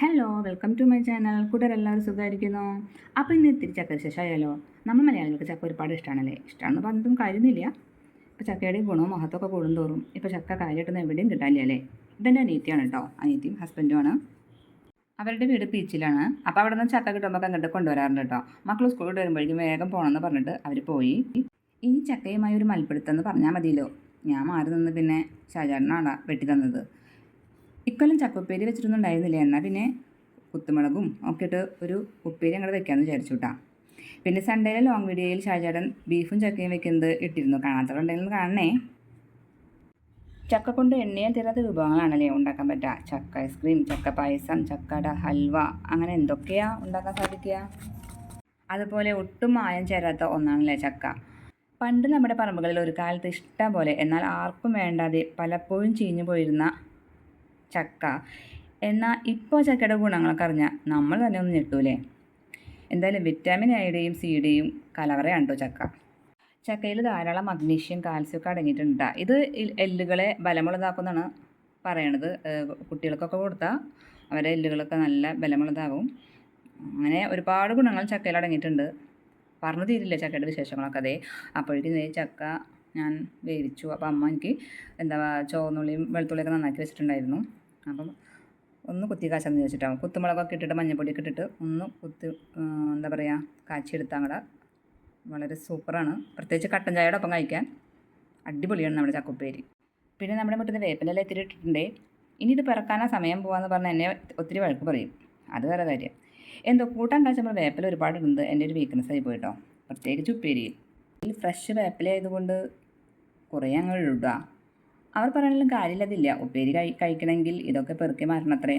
Hello welcome to my channel കൂട്ടരെല്ലാവരും സുഖമായിരിക്കുന്നു. അപ്പോൾ ഇന്ന് ഇത്തിരി ചക്ക വിശേഷമായാലോ നമ്മൾ മലയാളികൾക്ക് ചക്ക ഒരുപാട് ഇഷ്ടമാണല്ലേ ഇഷ്ടമാണെന്ന് പറഞ്ഞിട്ടും കാര്യമൊന്നുമില്ല. ഇപ്പോൾ ചക്കയുടെ ഗുണവും മഹത്വമൊക്കെ കൂടുന്തോറും ഇപ്പോൾ ചക്ക കാര്യമായിട്ടൊന്നും എവിടെയും കിട്ടാനില്ല അല്ലേ? ഇതെന്റെ അനിയത്തിയാണ് കേട്ടോ. അനിയത്തിയും ഹസ്ബൻഡുമാണ് അവരുടെ വീട് ബീച്ചിലാണ് അപ്പോൾ അവിടെ നിന്ന് ചക്ക കിട്ടുമ്പോൾ അങ്ങോട്ട് കൊണ്ടുവരാറുണ്ട് കേട്ടോ. മക്കൾ സ്കൂളിൽ വരുമ്പോഴേക്കും വേഗം പോകണമെന്ന് പറഞ്ഞിട്ട് അവർ പോയി. ഈ ചക്കയുമായി ഒരു മൽപ്പിടുത്തം എന്ന് പറഞ്ഞാൽ മതിയല്ലോ. ഞാൻ മാറി നിന്ന് പിന്നെ ഷാജാറിനാണ് വെട്ടി തന്നത്. ഇക്കൊല്ലം ചക്കുപ്പേരി വെച്ചിട്ടൊന്നും എന്നാൽ പിന്നെ കുത്തുമുളകും ഒക്കെ ഇട്ട് ഒരു ഉപ്പേരി അങ്ങോട്ട് വെക്കാമെന്ന് വിചാരിച്ചു കേട്ടോ പിന്നെ സൺഡേയിലെ ലോങ് വീഡിയോയിൽ ഷാജാടൻ ബീഫും ചക്കയും വെക്കുന്നത് ഇട്ടിരുന്നു. കാണാത്തവരുണ്ടെങ്കിൽ കാണണേ. ചക്ക കൊണ്ട് എണ്ണയാൽ തീരാത്ത വിഭവങ്ങളാണല്ലേ ഉണ്ടാക്കാൻ പറ്റുക ചക്ക ഐസ്ക്രീം ചക്ക പായസം ചക്കട ഹൽവ അങ്ങനെ എന്തൊക്കെയാ ഉണ്ടാക്കാൻ സാധിക്കുക? അതുപോലെ ഒട്ടും മായം ചേരാത്ത ഒന്നാണല്ലേ ചക്ക. പണ്ട് നമ്മുടെ പറമ്പുകളിൽ ഒരു കാലത്ത് ഇഷ്ടം പോലെ എന്നാൽ ആർക്കും വേണ്ടാതെ പലപ്പോഴും ചീഞ്ഞു പോയിരുന്ന ചക്ക. എന്നാൽ ഇപ്പോൾ ചക്കയുടെ ഗുണങ്ങളൊക്കെ അറിഞ്ഞാൽ നമ്മൾ തന്നെ ഒന്ന് ഞെട്ടൂലേ? എന്തായാലും വിറ്റാമിൻ എയുടെയും സിയുടെയും കലവറയാണ് കേട്ടോ ചക്ക. ചക്കയിൽ ധാരാളം മഗ്നീഷ്യം കാൽസ്യം ഒക്കെ അടങ്ങിയിട്ടുണ്ട്. ട്ടാ. ഇത് എല്ലുകളെ ബലമുള്ളതാക്കുന്നതാണ് പറയണത്. കുട്ടികൾക്കൊക്കെ കൊടുത്താൽ അവരെ എല്ലുകളൊക്കെ നല്ല ബലമുള്ളതാകും അങ്ങനെ ഒരുപാട് ഗുണങ്ങൾ ചക്കയിൽ അടങ്ങിയിട്ടുണ്ട്. പറഞ്ഞു തീരില്ല ചക്കയുടെ വിശേഷങ്ങളൊക്കെ അതെ. അപ്പോഴേക്കും ചക്ക ഞാൻ വേവിച്ചു. അപ്പോൾ അമ്മ എനിക്ക് എന്താ ചുവന്നുള്ളിയും വെളുത്തുള്ളിയൊക്കെ നന്നാക്കി വെച്ചിട്ടുണ്ടായിരുന്നു. അപ്പം ഒന്ന് കുത്തി കാച്ചാന്ന് ചോദിച്ചിട്ടാണ് കുത്തുമുളകൊക്കെ ഇട്ടിട്ട് മഞ്ഞപ്പൊടിയൊക്കെ ഇട്ടിട്ട് ഒന്ന് കുത്തി എന്താ പറയുക കാച്ചിയെടുത്താൽ അങ്ങടെ. വളരെ സൂപ്പറാണ്. പ്രത്യേകിച്ച് കട്ടൻ ചായയുടെ ഒപ്പം കഴിക്കാൻ അടിപൊളിയാണ് നമ്മുടെ ചക്കുപ്പേരി. പിന്നെ നമ്മുടെ മുറ്റത്ത് വേപ്പിലെല്ലാം ഇത്തിരി ഇട്ടിട്ടുണ്ടേ. ഇനി ഇത് പിറക്കാനാ സമയം പോകാമെന്ന് പറഞ്ഞാൽ എന്നെ ഒത്തിരി വഴക്ക് പറയും. അത് വേറെ കാര്യം. എന്തോ കൂട്ടാൻ കാച്ചുമ്പോൾ വേപ്പില ഒരുപാട് ഇടുന്നത് എന്റെ ഒരു വീക്ക്നെസ് ആയി പോയിട്ടോ. പ്രത്യേകിച്ച് ഉപ്പേരി ഈ ഫ്രഷ് വേപ്പില ആയതുകൊണ്ട് കുറേ അങ്ങ് ഇടുക. അവർ പറയാനുള്ള കാര്യമില്ലതില്ല ഉപ്പേരി കഴി കഴിക്കണമെങ്കിൽ ഇതൊക്കെ പെറുക്കി മാറണത്രേ.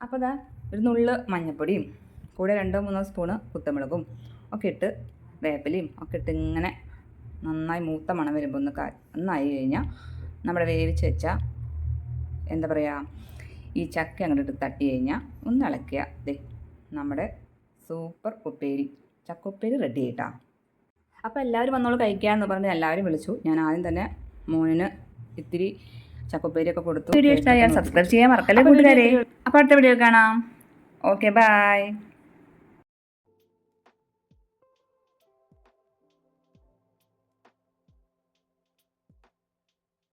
അപ്പോൾ അതാ ഒരു നുള്ള് മഞ്ഞപ്പൊടിയും കൂടെ രണ്ടോ മൂന്നോ സ്പൂണ് കുത്തമുളകും ഒക്കെ ഇട്ട് വേപ്പിലയും ഒക്കെ ഇട്ട് ഇങ്ങനെ നന്നായി മൂത്ത മണം വരുമ്പോൾ ഒന്ന് ഒന്നായി കഴിഞ്ഞാൽ നമ്മുടെ വേവിച്ച് വെച്ച എന്താ പറയുക ഈ ചക്ക അങ്ങോട്ട് ഇട്ട് തട്ടി കഴിഞ്ഞാൽ ഒന്ന് ഇളക്കുക ദേ നമ്മുടെ സൂപ്പർ ഉപ്പേരി. ചക്ക ഉപ്പേരി റെഡി ആയിട്ടാണ് അപ്പോൾ എല്ലാവരും വന്നോളൂ കഴിക്കാമെന്ന് പറഞ്ഞ് എല്ലാവരും വിളിച്ചു. ഞാൻ ആദ്യം തന്നെ മോനിന് ഇത്തിരി ചക്കപ്പേരിയൊക്കെ കൊടുത്തു വീഡിയോ ഇഷ്ടമായാൽ സബ്സ്ക്രൈബ് ചെയ്യാൻ മറക്കല്ലേ കൂട്ടുകാരെ? അപ്പോൾ അടുത്ത വീഡിയോ കാണാം. Okay bye